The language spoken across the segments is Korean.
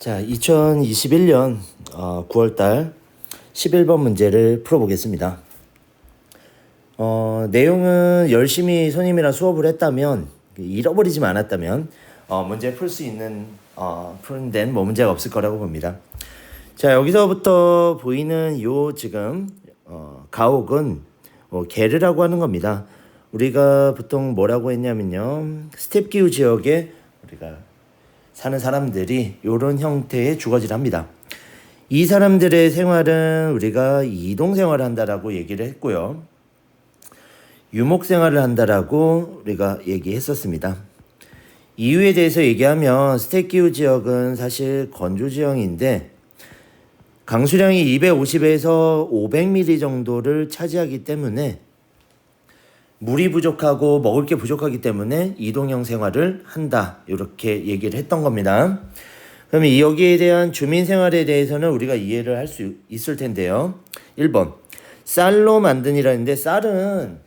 자, 2021년 어, 9월달 11번 문제를 풀어보겠습니다. 어, 내용은 열심히 선임이랑 수업을 했다면 잃어버리지 않았다면 어, 문제 풀 수 있는 어, 푸는 데는 뭐 문제가 없을 거라고 봅니다. 자 여기서부터 보이는 요 지금 어, 가옥은 어, 게르라고 하는 겁니다. 우리가 보통 뭐라고 했냐면요 스텝 기후 지역에 우리가 사는 사람들이 이런 형태의 주거지를 합니다. 이 사람들의 생활은 우리가 이동 생활을 한다라고 얘기를 했고요. 유목 생활을 한다라고 우리가 얘기했었습니다. 이유에 대해서 얘기하면 스테키우 지역은 사실 건조 지형인데 강수량이 250에서 500mm 정도를 차지하기 때문에 물이 부족하고 먹을 게 부족하기 때문에 이동형 생활을 한다. 이렇게 얘기를 했던 겁니다. 그러면 여기에 대한 주민 생활에 대해서는 우리가 이해를 할 수 있을 텐데요. 1번. 쌀로 만든이라는데 쌀은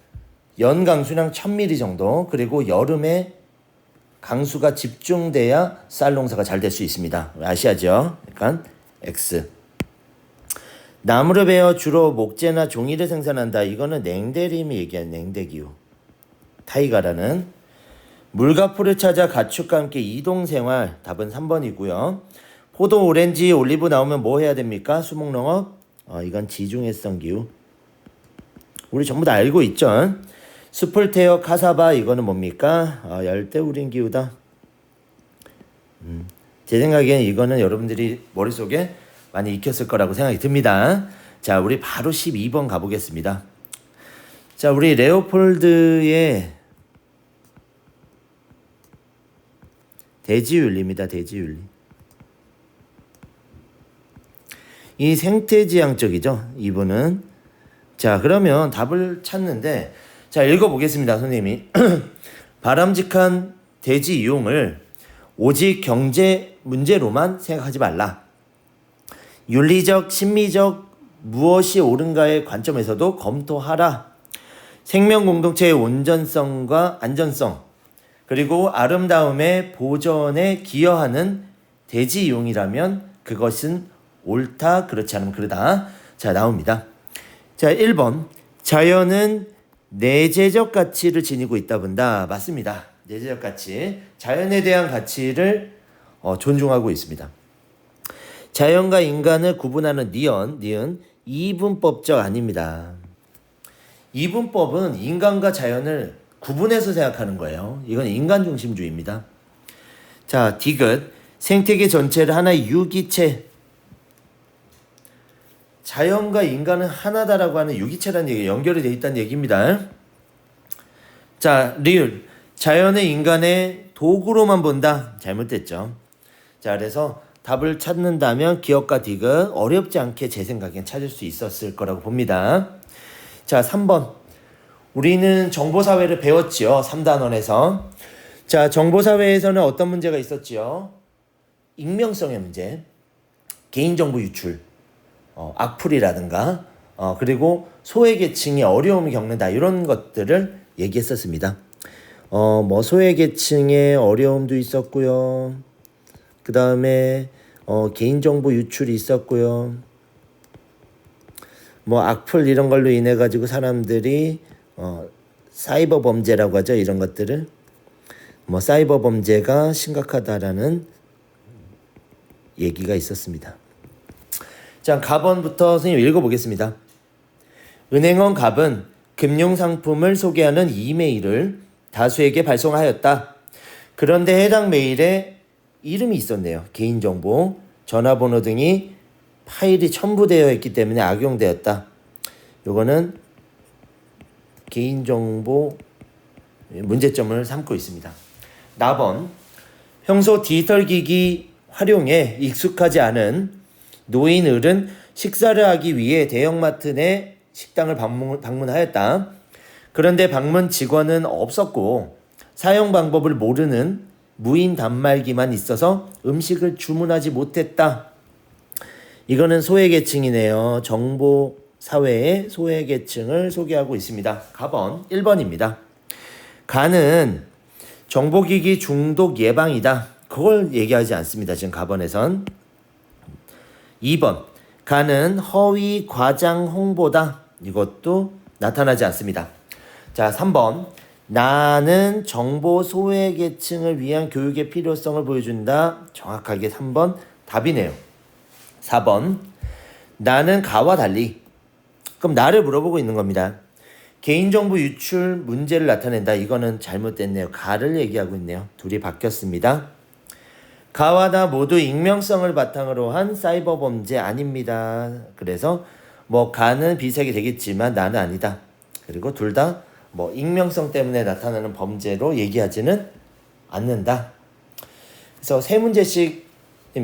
연 강수량 1000mm 정도 그리고 여름에 강수가 집중돼야 쌀 농사가 잘 될 수 있습니다. 아시아죠? 그러니까 X. 나무를 베어 주로 목재나 종이를 생산한다. 이거는 냉대림이 얘기한 냉대기후. 타이가라는 풀을 찾아 가축과 함께 이동 생활. 답은 3번이고요. 포도, 오렌지, 올리브 나오면 뭐 해야 됩니까? 수목농업. 어, 이건 지중해성 기후. 우리 전부 다 알고 있죠? 스플테어 카사바 이거는 뭡니까? 어, 열대우림 기후다. 음, 제 생각엔 이거는 여러분들이 머릿속에 많이 익혔을 거라고 생각이 듭니다. 자, 우리 바로 12번 가보겠습니다. 자, 우리 레오폴드의 대지윤리입니다. 대지윤리. 이 생태지향적이죠. 이분은. 자, 그러면 답을 찾는데, 자, 읽어보겠습니다. 선생님이. 바람직한 대지 이용을 오직 경제 문제로만 생각하지 말라. 윤리적, 심미적 무엇이 옳은가의 관점에서도 검토하라. 생명 공동체의 온전성과 안전성, 그리고 아름다움의 보존에 기여하는 대지 이용이라면 그것은 옳다, 그렇지 않으면 그러다. 자, 나옵니다. 자, 1번. 자연은 내재적 가치를 지니고 있다 본다. 맞습니다. 내재적 가치. 자연에 대한 가치를 어, 존중하고 있습니다. 자연과 인간을 구분하는 니언, 니은, 이분법적 아닙니다. 이분법은 인간과 자연을 구분해서 생각하는 거예요. 이건 인간 중심주의입니다. 자, 디귿. 생태계 전체를 하나의 유기체. 자연과 인간은 하나다라고 하는 유기체라는 얘기, 연결이 되어 있다는 얘기입니다. 자, 리을. 자연의 인간의 도구로만 본다. 잘못됐죠. 자, 그래서 답을 찾는다면 기억과 디귿 어렵지 않게 제 생각엔 찾을 수 있었을 거라고 봅니다. 자, 3번. 우리는 정보사회를 배웠지요. 3단원에서. 자, 정보사회에서는 어떤 문제가 있었지요? 익명성의 문제, 개인정보 유출, 어, 악플이라든가, 어, 그리고 소외계층이 어려움을 겪는다. 이런 것들을 얘기했었습니다. 어, 뭐, 소외계층의 어려움도 있었고요. 그 다음에, 어, 개인정보 유출이 있었고요. 뭐, 악플 이런 걸로 인해 가지고 사람들이, 어, 사이버 범죄라고 하죠. 이런 것들을. 뭐, 사이버 범죄가 심각하다라는 얘기가 있었습니다. 자, 갑원부터 선생님 읽어보겠습니다. 은행원 갑은 금융상품을 소개하는 이메일을 다수에게 발송하였다. 그런데 해당 메일에 이름이 있었네요. 개인정보, 전화번호 등이 파일이 첨부되어 있기 때문에 악용되었다. 요거는 개인정보 문제점을 삼고 있습니다. 나번 평소 디지털 기기 활용에 익숙하지 않은 노인을은 식사를 하기 위해 대형마트 내 식당을 방문, 방문하였다. 그런데 방문 직원은 없었고 사용 방법을 모르는 무인 단말기만 있어서 음식을 주문하지 못했다. 이거는 소외계층이네요. 정보 사회의 소외계층을 소개하고 있습니다. 가번 1번입니다. 가는 정보기기 중독 예방이다. 그걸 얘기하지 않습니다. 지금 가번에선 2번 가는 허위 과장 홍보다 이것도 나타나지 않습니다. 자, 3번 나는 정보 소외 계층을 위한 교육의 필요성을 보여준다. 정확하게 3번 답이네요. 4번 나는 가와 달리 그럼 나를 물어보고 있는 겁니다. 개인정보 유출 문제를 나타낸다. 이거는 잘못됐네요. 가를 얘기하고 있네요. 둘이 바뀌었습니다. 가와 나 모두 익명성을 바탕으로 한 사이버 범죄 아닙니다. 그래서 뭐 가는 비색이 되겠지만 나는 아니다. 그리고 둘다 뭐 익명성 때문에 나타나는 범죄로 얘기하지는 않는다. 그래서 세 문제씩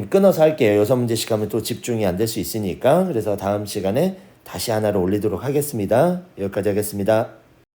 끊어서 할게요. 여섯 문제씩 하면 또 집중이 안 될 수 있으니까. 그래서 다음 시간에 다시 하나를 올리도록 하겠습니다. 여기까지 하겠습니다.